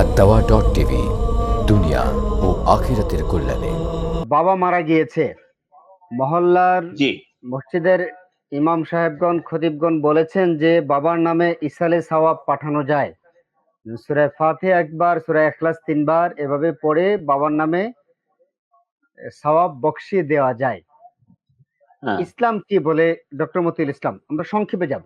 আদাওয়া dot TV দুনিয়া ও আখিরাতের কল্যাণে বাবা মারা গিয়েছে। মহল্লার মসজিদের ইমাম সাহেবগণ খতিবগণ বলেছেন যে বাবার নামে ইসালে সওয়াব পাঠানো যায়। সুরায় ফাতে একবার সুরায় এখলাস তিনবার এভাবে পড়ে বাবার নামে সওয়াব বকশিয়ে দেওয়া যায়। হ্যাঁ। ইসলাম কি বলে? ডক্টর মতিউল ইসলাম আমরা সংক্ষেপে যাব।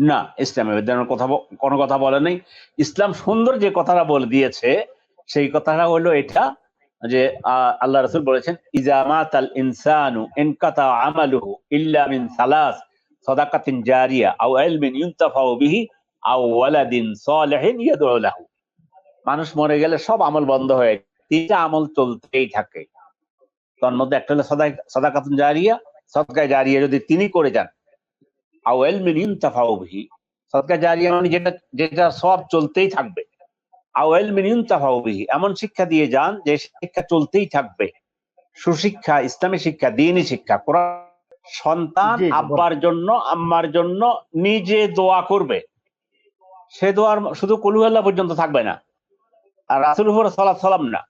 না ইসলামের কথা কোনো কথা বলে নেই। ইসলাম সুন্দর যে কথাটা বলে দিয়েছে, সেই কথাটা হলো এটা যে আল্লাহ রসুল বলেছেন ইজামাত আল ইনসানু ইনকাতা ইল্লা মিন সালাস জারিয়া আও ইলমিন ইউনতাফাউ বিহি আও ওয়ালাদিন সালিহিন ইয়াদউ লাহু। মানুষ মরে গেলে সব আমল বন্ধ হয়ে তিনটা আমল চলতেই থাকে। তার মধ্যে একটা হলো সদা- সাদাকাতুন জারিয়া, সদকায় জারিয়া যদি তিনি করে যান আও ইলমিন ইউনতাফাউ বিহি। সদকা জারিয়া মানে যেটা যেটা সব চলতেই থাকবে। আও ইলমিন ইউনতাফাউ বিহি। এমন শিক্ষা দিয়ে যান যে শিক্ষা চলতেই থাকবে। সুশিক্ষা ইসলামী শিক্ষা দিনী শিক্ষা কোরআন সন্তান আব্বার জন্য আম্মার জন্য নিজে দোয়া করবে। সে দোয়ার শুধু কলুহাল্লা পর্যন্ত থাকবে না। আর রাসুল সালাত সালাম না।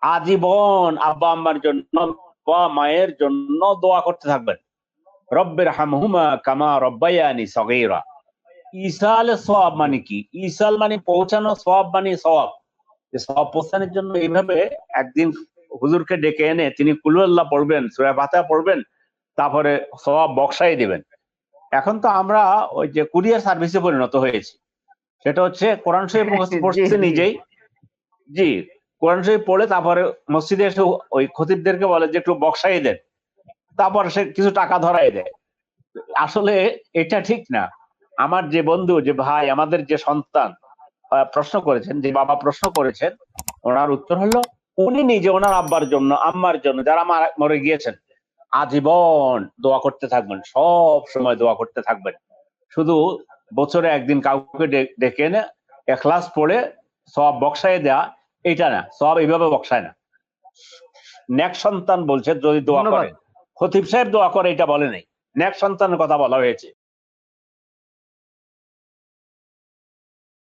আজীবন আব্বা আম্মার জন্য বা মায়ের জন্য দোয়া করতে থাকবেন। রব্বের হামহুমা কামা রব্বায়ানি সগীরা। ইসাল সব মানে কি? ইসাল মানে পৌঁছানো সব মানে সব সওয়াব পৌঁছানোর জন্য এইভাবে একদিন হুজুরকে ডেকে এনে তিনি কুলুল্লাহ পড়বেন সূরা ফাতিহা পড়বেন তারপরে সব বক্সাই দিবেন। এখন তো আমরা ওই যে কুরিয়ার সার্ভিসে পরিণত হয়েছি। সেটা হচ্ছে কোরআন শরীফ পড়ছে নিজেই। জি কোরআন শরীফ পড়ে তারপরে মসজিদে এসে ওই খতিবদেরকে বলে যে একটু বক্সাই দেন। তারপর সে কিছু টাকা ধরাই দেয়। আসলে এটা ঠিক না। আমার যে বন্ধু যে ভাই আমাদের যে সন্তান প্রশ্ন করেছেন যে বাবা প্রশ্ন করেছেন ওনার উত্তর হলো উনি নিজে ওনার আব্বার জন্য আম্মার জন্য যারা মরে গিয়েছেন আজীবন দোয়া করতে থাকবেন সব সময় দোয়া করতে থাকবেন। শুধু বছরে একদিন কাউকে ডেকে এনে এখলাস পড়ে সব বক্সায় দেয়া এটা না সব এইভাবে বক্সায় না। নেক সন্তান বলছে যদি দোয়া ধন্যবাদ। খতিব সাহেব দোয়া করে এটা বলে নাই। নেক সন্তানের কথা বলা হয়েছে।